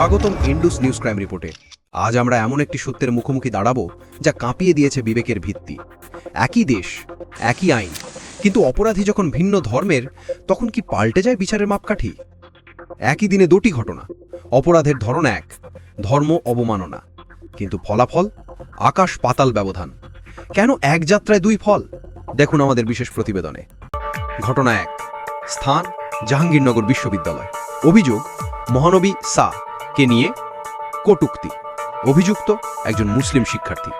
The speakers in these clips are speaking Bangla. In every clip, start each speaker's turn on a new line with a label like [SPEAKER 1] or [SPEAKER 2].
[SPEAKER 1] স্বাগতম ইন্ডুস নিউজ ক্রাইম রিপোর্টে। আজ আমরা এমন একটি সত্যের মুখোমুখি দাঁড়াবো, যা কাঁপিয়ে দিয়েছে বিবেকের ভিত্তি। একই দেশ, একই আইন, কিন্তু অপরাধী যখন ভিন্ন ধর্মের, তখন কি পাল্টে যায় বিচারের মাপকাঠি? একই দিনে দুটি ঘটনা, অপরাধের ধরন এক, ধর্ম অবমাননা। কিন্তু ফলাফল? আকাশ পাতাল ব্যবধান। কেন এক যাত্রায় দুই ফল? দেখুন আমাদের বিশেষ প্রতিবেদনে। ঘটনা এক, স্থান, জাহাঙ্গীরনগর বিশ্ববিদ্যালয়। অভিযোগ, মহানবী সা কে নিয়ে? কটুক্তি। অভিযুক্ত একজন মুসলিম শিক্ষার্থী।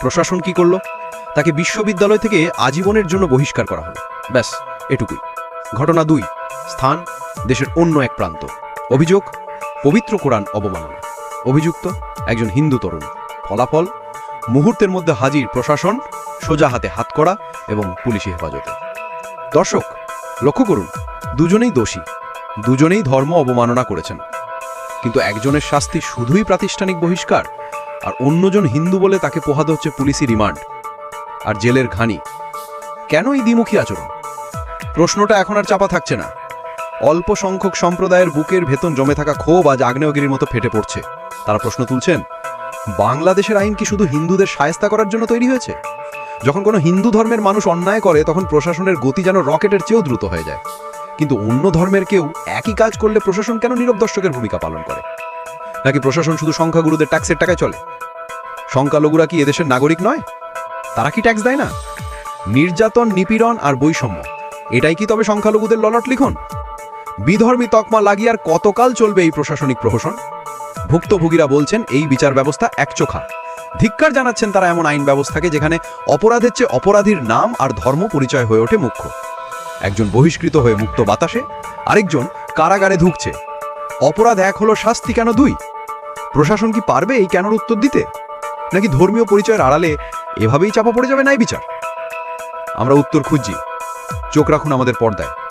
[SPEAKER 1] প্রশাসন কি করল? তাকে বিশ্ববিদ্যালয় থেকে আজীবনের জন্য বহিষ্কার করা হলো। ব্যাস, এটুকুই। ঘটনা দুই, স্থান, দেশের অন্য এক প্রান্ত। অভিযোগ, পবিত্র কোরআন অবমাননা। অভিযুক্ত একজন হিন্দু তরুণ। ফলাফল, মুহূর্তের মধ্যে হাজির প্রশাসন, সোজা হাতে হাত করা এবং পুলিশি হেফাজতে। দর্শক, লক্ষ্য করুন, দুজনেই দোষী। দুজনেই ধর্ম অবমাননা করেছেন। কিন্তু একজনের শাস্তি শুধুই প্রাতিষ্ঠানিক বহিষ্কার, আর অন্যজন হিন্দু বলে তাকে পোহাতে হচ্ছে পুলিশি রিমান্ড। আর জেলের ঘানি, কেন এই দ্বিমুখী আচরণ? প্রশ্নটা এখন আর চাপা থাকছে না। অল্প সংখ্যক সম্প্রদায়ের বুকের ভেতন জমে থাকা ক্ষোভ আজ আগ্নেয়গিরির মতো ফেটে পড়ছে। তারা প্রশ্ন তুলছেন, বাংলাদেশের আইন কি শুধু হিন্দুদের সায়স্তা করার জন্য তৈরি হয়েছে? যখন কোনো হিন্দু ধর্মের মানুষ অন্যায় করে, তখন প্রশাসনের গতি যেন রকেটের চেয়েও দ্রুত হয়ে যায়। কিন্তু অন্য ধর্মের কেউ একই কাজ করলে প্রশাসন কেন নীরব দর্শকের ভূমিকা পালন করে? নাকি প্রশাসন শুধু সংখ্যাগুরুদের ট্যাক্সের টাকায় চলে? সংখ্যালঘুরা কি এদেশের নাগরিক নয়? তারা কি ট্যাক্স দেয় না? নির্যাতন, নিপীড়ন আর বৈষম্য, এটাই কি তবে সংখ্যালঘুদের ললট লিখন? বিধর্মী তকমা লাগিয়ে আর কতকাল চলবে এই প্রশাসনিক প্রহসন? ভুক্তভোগীরা বলছেন এই বিচার ব্যবস্থা একচোখা। ধিক্কার জানাচ্ছেন তারা এমন আইন ব্যবস্থাকে যেখানে অপরাধের চেয়ে অপরাধীর নাম আর ধর্ম পরিচয় হয়ে ওঠে মুখ্য। একজন বহিষ্কৃত হয়ে মুক্ত বাতাসে আরেকজন কারাগারে ঢুকছে। অপরাধ এক হলো শাস্তি কেন দুই? প্রশাসন কি পারবে এই কেনর উত্তর দিতে? নাকি ধর্মীয় পরিচয়ের আড়ালে এভাবেই চাপা পড়ে যাবে নাই বিচার আমরা উত্তর খুঁজছি। চোখ রাখুন আমাদের পর্দায়।